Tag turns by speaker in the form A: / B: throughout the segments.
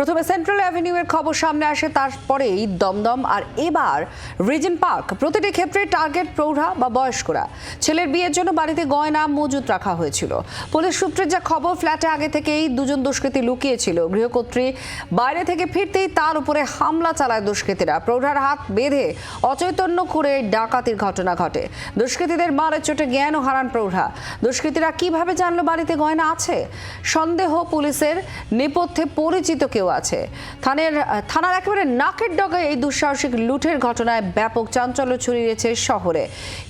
A: প্রথমে সেন্ট্রাল অ্যাভিনিউয়ের খবর সামনে আসে, তারপরেই দমদম আর এবার রিজেন পার্ক প্রতিটি ক্ষেত্রে টার্গেট প্রৌঢ়া বা বয়স্করা। ছেলের বিয়ের জন্য বাড়িতে গয়না, মজুত রাখা হয়েছিল। পুলিশ সূত্রে যা খবর ফ্ল্যাটে আগে থেকেই দুজন দুষ্কৃতী লুকিয়েছিল। গৃহকর্ত্রী বাইরে থেকে ফিরতেই তার উপরে হামলা চালায় দুষ্কৃতীরা। প্রৌঢ়ার হাত বেঁধে অচৈতন্য করে ডাকাতির ঘটনা ঘটে। দুষ্কৃতীদের মারের চোটে জ্ঞানও হারান প্রৌঢ়া। দুষ্কৃতীরা কীভাবে জানলো বাড়িতে গয়না আছে? সন্দেহ পুলিশের নেপথ্যে পরিচিত কেউ আছে। থানের থানার একেবারে নাকের ডগায় এই দুঃসাহসিক লুটের ঘটনায় ব্যাপক চাঞ্চল্য ছড়িয়েছে শহরে।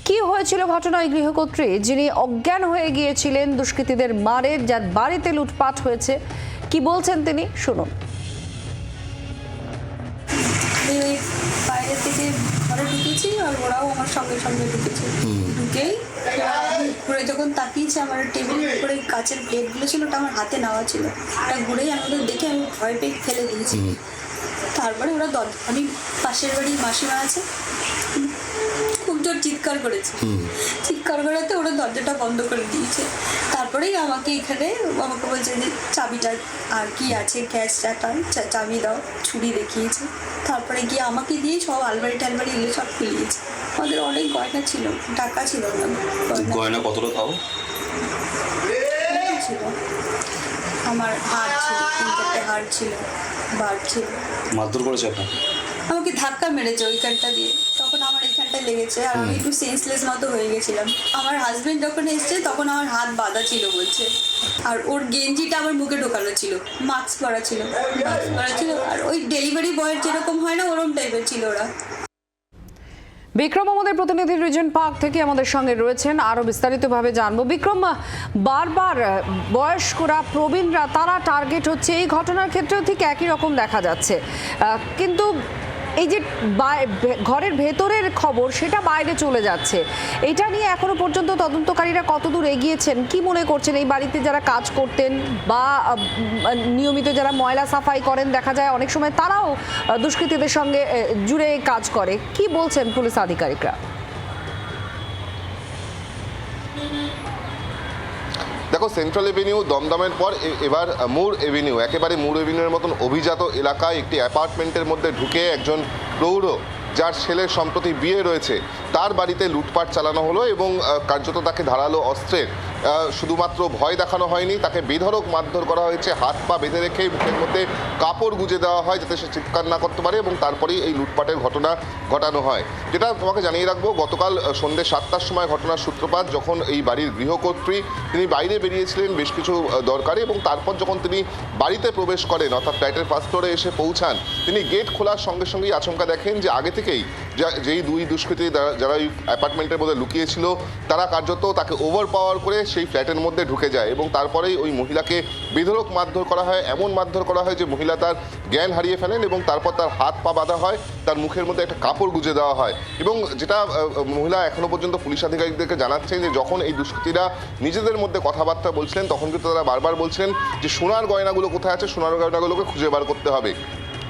A: কি হয়েছিল ঘটনায় গৃহকর্ত্রী, যিনি অজ্ঞান হয়ে গিয়েছিলেন, দুষ্কৃতীদের মারে, যার বাড়িতে লুটপাট হয়েছে, কি বলছেন তিনি? শুনুন।
B: ঘরে ঢুকেছি আর ওরাও আমার সঙ্গে সঙ্গে ঢুকেছে। ঢুকেই ঘুরে যখন তাকিয়েছি আমার টেবিলের উপরে কাচের প্লেটগুলো ছিল ওটা আমার হাতে নেওয়া ছিল। ওটা ঘুরেই আমাদের দেখে আমি ভয় পেয়ে ফেলে দিয়েছি। তারপরে ওরা দর আমি পাশের বাড়ি মাসিমা আছে চিৎকার করেছে। চিৎকার করাতে ওরা দরজাটা বন্ধ করে দিয়েছে। তারপরেই আমাকে এখানে আমাকে বলছে যে চাবিটা আর কি আছে? ক্যাশ টাকা চাবি দাও ছুরি দেখিয়েছে। তারপরে গিয়ে আমাকে দিয়ে সব আলমারি টালমারি এগুলো সব খুলিয়েছে। আমাদের অনেক গয়না ছিল টাকা ছিল না। গয়না
C: কতটা তাও
B: ছিল। আমার হার ছিল তিন চারটে হার ছিল বার ছিল।
C: মারধর করেছে আপনাকে?
B: আমাকে ধাক্কা মেরেছে ওই ওইখানটা দিয়ে। তখন এইখানটা লেগেছে আর আমি একটু সেন্সলেস মতো হয়ে গেছিলাম। আমার হাজবেন্ড যখন এসছে তখন আমার হাত বাঁধা ছিল বলছে। আর ওর গেঞ্জিটা আমার মুখে ঢোকানো ছিল মাস্ক পরা ছিল মাস্ক পরা ছিল। আর ওই ডেলিভারি বয়ের যেরকম হয় না ওরকম টাইপের ছিল ওরা।
A: বিক্রম আমাদের প্রতিনিধি রিজন পার্ক থেকে আমাদের সঙ্গে রয়েছেন। আরও বিস্তারিতভাবে জানব। বিক্রম বারবার বয়স্করা প্রবীণরা তারা টার্গেট হচ্ছে। এই ঘটনার ক্ষেত্রেও ঠিক একই রকম দেখা যাচ্ছে। কিন্তু এই যে ঘরের ভেতরের খবর, সেটা বাইরে চলে যাচ্ছে। এটা নিয়ে এখনও পর্যন্ত তদন্তকারীরা কতদূর এগিয়েছেন? কি মনে করছেন? এই বাড়িতে যারা কাজ করতেন বা নিয়মিত যারা ময়লা সাফাই করেন, দেখা যায় অনেক সময় তারাও দুষ্কৃতীদের সঙ্গে জুড়ে কাজ করে। কি বলছেন পুলিশ আধিকারিকরা?
D: দেখো সেন্ট্রাল এভিনিউ দমদমের পর এবার মুর এভিনিউ একেবারে মুর এভিনিউর মতন অভিজাত এলাকায় একটি অ্যাপার্টমেন্টের মধ্যে ঢুকে একজন প্রৌঢ়, যার ছেলের সম্প্রতি বিয়ে রয়েছে। তার বাড়িতে লুটপাট চালানো হলো এবং কার্যত তাকে ধারালো অস্ত্রের শুধুমাত্র ভয় দেখানো হয়নি, তাকে বেধড়ক মারধর করা হয়েছে, হাত পা বেঁধে রেখে মুখের মধ্যে কাপড় গুঁজে দেওয়া হয় যাতে সে চিৎকার না করতে পারে এবং তারপরেই এই লুটপাটের ঘটনা ঘটানো হয়। যেটা তোমাকে জানিয়ে রাখব, গতকাল সন্ধ্যে সাতটার সময় ঘটনার সূত্রপাত যখন এই বাড়ির গৃহকর্ত্রী, তিনি বাইরে বেরিয়েছিলেন বেশ কিছু দরকারে এবং তারপর যখন তিনি বাড়িতে প্রবেশ করেন, অর্থাৎ ফ্ল্যাটের ফার্স্ট ফ্লোরে এসে পৌঁছান, তিনি গেট খোলার সঙ্গে সঙ্গেই আচমকা দেখেন যে আগে থেকেই যেই দুই দুষ্কৃতী যারা- ওই অ্যাপার্টমেন্টের মধ্যে লুকিয়েছিল, তারা কার্যত তাকে ওভার পাওয়ার করে সেই ফ্ল্যাটের মধ্যে ঢুকে যায় এবং তারপরেই ওই মহিলাকে বেধরক মারধর করা হয়। এমন মারধর করা হয় যে মহিলা তার জ্ঞান হারিয়ে ফেলেন এবং তারপর তার হাত পা বাঁধা হয়, তার মুখের মধ্যে একটা কাপড় গুজে দেওয়া হয় এবং যেটা মহিলা এখনও পর্যন্ত পুলিশ আধিকারিকদেরকে জানাচ্ছেন যে যখন এই দুষ্কৃতীরা নিজেদের মধ্যে কথাবার্তা বলছিলেন, তখন কিন্তু তারা বারবার বলছেন যে সোনার গয়নাগুলো কোথায় আছে? সোনার গয়নাগুলোকে খুঁজে বার করতে হবে।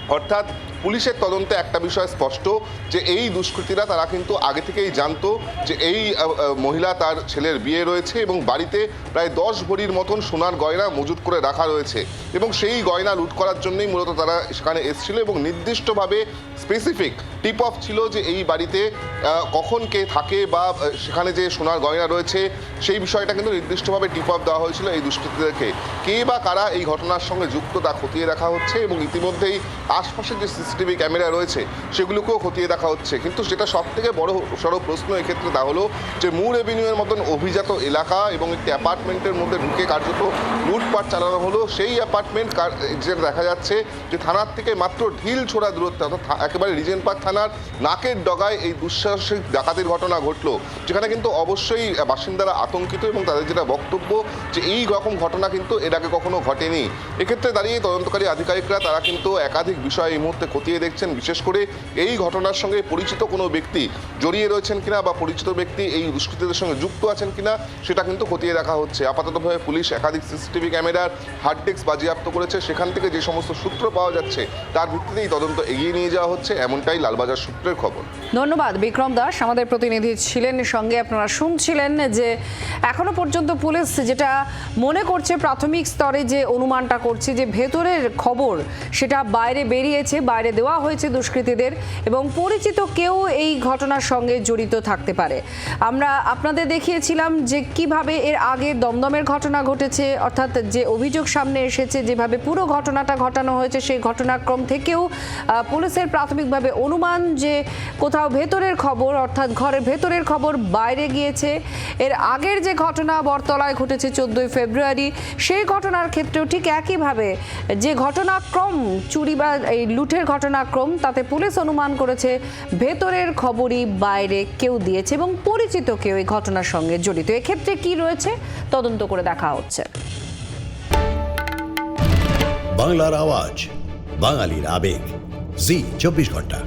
D: অর্থাৎ পুলিশের তদন্তে একটা বিষয় স্পষ্ট, যে এই দুষ্কৃতীরা তারা কিন্তু আগে থেকেই জানতো যে এই মহিলা তার ছেলের বিয়ে রয়েছে এবং বাড়িতে প্রায় দশ ভরির মতন সোনার গয়না মজুত করে রাখা রয়েছে। এবং সেই গয়না লুট করার জন্যই মূলত তারা সেখানে এসেছিল এবং নির্দিষ্টভাবে স্পেসিফিক টিপ অফ ছিল যে এই বাড়িতে কখন কে থাকে বা সেখানে যে সোনার গয়না রয়েছে, সেই বিষয়টা কিন্তু নির্দিষ্টভাবে টিপ অফ দেওয়া হয়েছিল এই দুষ্কৃতীদেরকে। কে বা কারা এই ঘটনার সঙ্গে যুক্ত তা খতিয়ে দেখা হচ্ছে এবং ইতিমধ্যেই আশপাশের যে সিসিটিভি ক্যামেরা রয়েছে, সেগুলোকেও খতিয়ে দেখা হচ্ছে। কিন্তু সেটা সব থেকে বড় সড়ো প্রশ্ন এক্ষেত্রে তা হলো যে মুর এভিনিউয়ের মতন অভিজাত এলাকা এবং একটি অ্যাপার্টমেন্টের মধ্যে ঢুকে কার্যত লুটপাট চালানো হলো। সেই অ্যাপার্টমেন্ট যেটা দেখা যাচ্ছে যে, থানার থেকে মাত্র ঢিল ছোড়া দূরত্বে, অর্থাৎ একেবারে রিজেন্ট পার্ক থানার নাকের ডগায় এই দুঃসাহসিক ডাকাতির ঘটনা ঘটলো। যেখানে কিন্তু অবশ্যই বাসিন্দারা আতঙ্কিত এবং তাদের যেটা বক্তব্য যে, এই রকম ঘটনা কিন্তু এর আগে কখনো ঘটেনি। এক্ষেত্রে দাঁড়িয়ে তদন্তকারী আধিকারিকরা, তারা কিন্তু একাধিক বিষয় এই মুহূর্তে খতিয়ে দেখছেন, বিশেষ করে এই ঘটনার সঙ্গে পরিচিত কোনো ব্যক্তি জড়িয়ে রয়েছেন কিনা বা পরিচিত ব্যক্তি এই দুষ্কৃতীদের সঙ্গে যুক্ত আছেন কিনা, সেটা কিন্তু খতিয়ে দেখা হচ্ছে। আপাততভাবে পুলিশ একাধিক সিসিটিভি ক্যামেরার হার্ড ডিস্ক বাজেয়াপ্ত করেছে। সেখান থেকে যে সমস্ত সূত্র পাওয়া যাচ্ছে, তার ভিত্তিতেই তদন্ত এগিয়ে নিয়ে যাওয়া হচ্ছে। এমনটাই লালবাজার সূত্রের খবর।
A: ধন্যবাদ, বিক্রম দাস। আমাদের প্রতিনিধি ছিলেন সঙ্গে আপনারা শুনছিলেন যে এখনও পর্যন্ত পুলিশ যেটা মনে করছে প্রাথমিক স্তরে যে অনুমানটা করছে, যে ভেতরের খবর সেটা বাইরে বেরিয়েছে, বাইরে দেওয়া হয়েছে দুষ্কৃতীদের এবং পরিচিত কেউ এই ঘটনার সঙ্গে জড়িত থাকতে পারে। আমরা আপনাদের দেখিয়েছিলাম যে কীভাবে এর আগে দমদমের ঘটনা ঘটেছে, অর্থাৎ যে অভিযোগ সামনে এসেছে, যেভাবে পুরো ঘটনাটা ঘটানো হয়েছে, সেই ঘটনাক্রম থেকেও পুলিশের প্রাথমিকভাবে অনুমান যে কোথাও ভেতরের খবর, অর্থাৎ ঘরের ভেতরের খবর বাইরে গিয়েছে। এর আগের যে ঘটনা বরতলায় ঘটেছে চোদ্দোই ফেব্রুয়ারি, সেই ঘটনার ক্ষেত্রেও ঠিক একইভাবে যে ঘটনাক্রম, চুরি বা এই লুটের ঘটনাক্রম, তাতে পুলিশ অনুমান করেছে ভেতরের খবরই বাইরে কেউ দিয়েছে এবং পরিচিত কেউ এই ঘটনার সঙ্গে জড়িত। এক্ষেত্রে কি রয়েছে? তদন্ত করে দেখা হচ্ছে।
E: বাংলার আওয়াজ, বাঙালির আবেগ। জি, চব্বিশ ঘণ্টা।